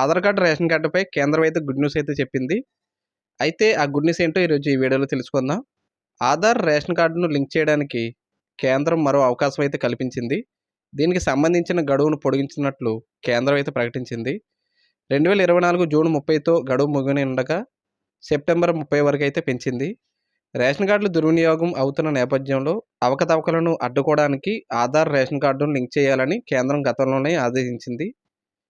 Aadhaar card ration కార్డుపై కేంద్రం అయితే గుడ్ న్యూస్ అయితే చెప్పింది. అయితే ఆ గుడ్ న్యూస్ ఏంటో ఈరోజు ఈ వీడియోలో తెలుసుకుందాం. ఆధార్ రేషన్ కార్డును లింక్ చేయడానికి కేంద్రం మరో అవకాశం అయితే కల్పించింది. దీనికి సంబంధించిన గడువును పొడిగించినట్లు కేంద్రం అయితే ప్రకటించింది. రెండు వేల ఇరవై నాలుగు జూన్ ముప్పైతో గడువు ముగిని ఉండగా సెప్టెంబర్ ముప్పై వరకు అయితే పెంచింది. రేషన్ కార్డులు దుర్వినియోగం అవుతున్న నేపథ్యంలో అవకతవకలను అడ్డుకోవడానికి ఆధార్ రేషన్ కార్డును లింక్ చేయాలని కేంద్రం గతంలోనే ఆదేశించింది.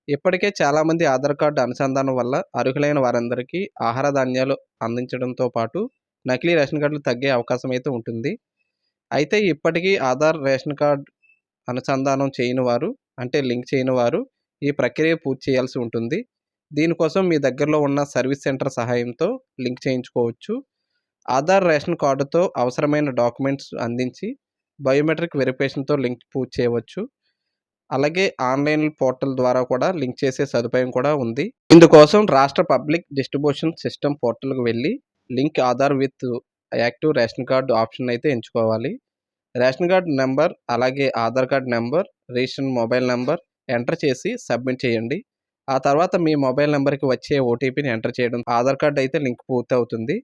ఇప్పటికే చాలామంది ఆధార్ కార్డు అనుసంధానం వల్ల అర్హులైన వారందరికీ ఆహార ధాన్యాలు అందించడంతో పాటు నకిలీ రేషన్ కార్డులు తగ్గే అవకాశం అయితే ఉంటుంది. అయితే ఇప్పటికీ ఆధార్ రేషన్ కార్డ్ అనుసంధానం చేయని వారు అంటే లింక్ చేయని వారు ఈ ప్రక్రియ పూర్తి చేయాల్సి ఉంటుంది. దీనికోసం మీ దగ్గరలో ఉన్న సర్వీస్ సెంటర్ సహాయంతో లింక్ చేయించుకోవచ్చు. ఆధార్ రేషన్ కార్డుతో అవసరమైన డాక్యుమెంట్స్ అందించి బయోమెట్రిక్ వెరిఫికేషన్తో లింక్ పూర్తి చేయవచ్చు. అలాగే ఆన్లైన్ పోర్టల్ ద్వారా కూడా లింక్ చేసే సదుపాయం కూడా ఉంది. ఇందుకోసం రాష్ట్ర పబ్లిక్ డిస్ట్రిబ్యూషన్ సిస్టమ్ పోర్టల్కి వెళ్ళి link Aadhaar with active ration card option అయితే ఎంచుకోవాలి. రేషన్ కార్డు నెంబర్ అలాగే Aadhaar card number registration mobile number enter చేసి సబ్మిట్ చేయండి. ఆ తర్వాత మీ మొబైల్ నెంబర్కి వచ్చే ఓటీపీని ఎంటర్ చేయడం ఆధార్ కార్డ్ అయితే లింక్ పూర్తి అవుతుంది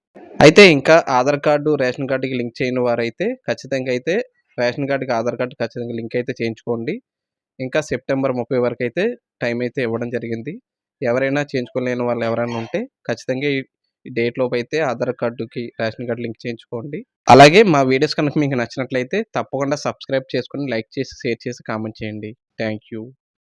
అయితే ఇంకా ఆధార్ కార్డు రేషన్ కార్డుకి లింక్ చేయని వారైతే ఖచ్చితంగా అయితే రేషన్ కార్డుకి ఆధార్ కార్డు ఖచ్చితంగా లింక్ అయితే చేయించుకోండి. ఇంకా సెప్టెంబర్ ముప్పై వరకు అయితే టైం అయితే ఇవ్వడం జరిగింది. ఎవరైనా చేయించుకోలేని వాళ్ళు ఎవరైనా ఉంటే ఖచ్చితంగా ఈ డేట్ లోపు అయితే ఆధార్ కార్డుకి రేషన్ కార్డు లింక్ చేయించుకోండి. అలాగే మా వీడియోస్ కనుక మీకు నచ్చినట్లయితే తప్పకుండా సబ్స్క్రైబ్ చేసుకుని లైక్ చేసి షేర్ చేసి కామెంట్ చేయండి. Thank you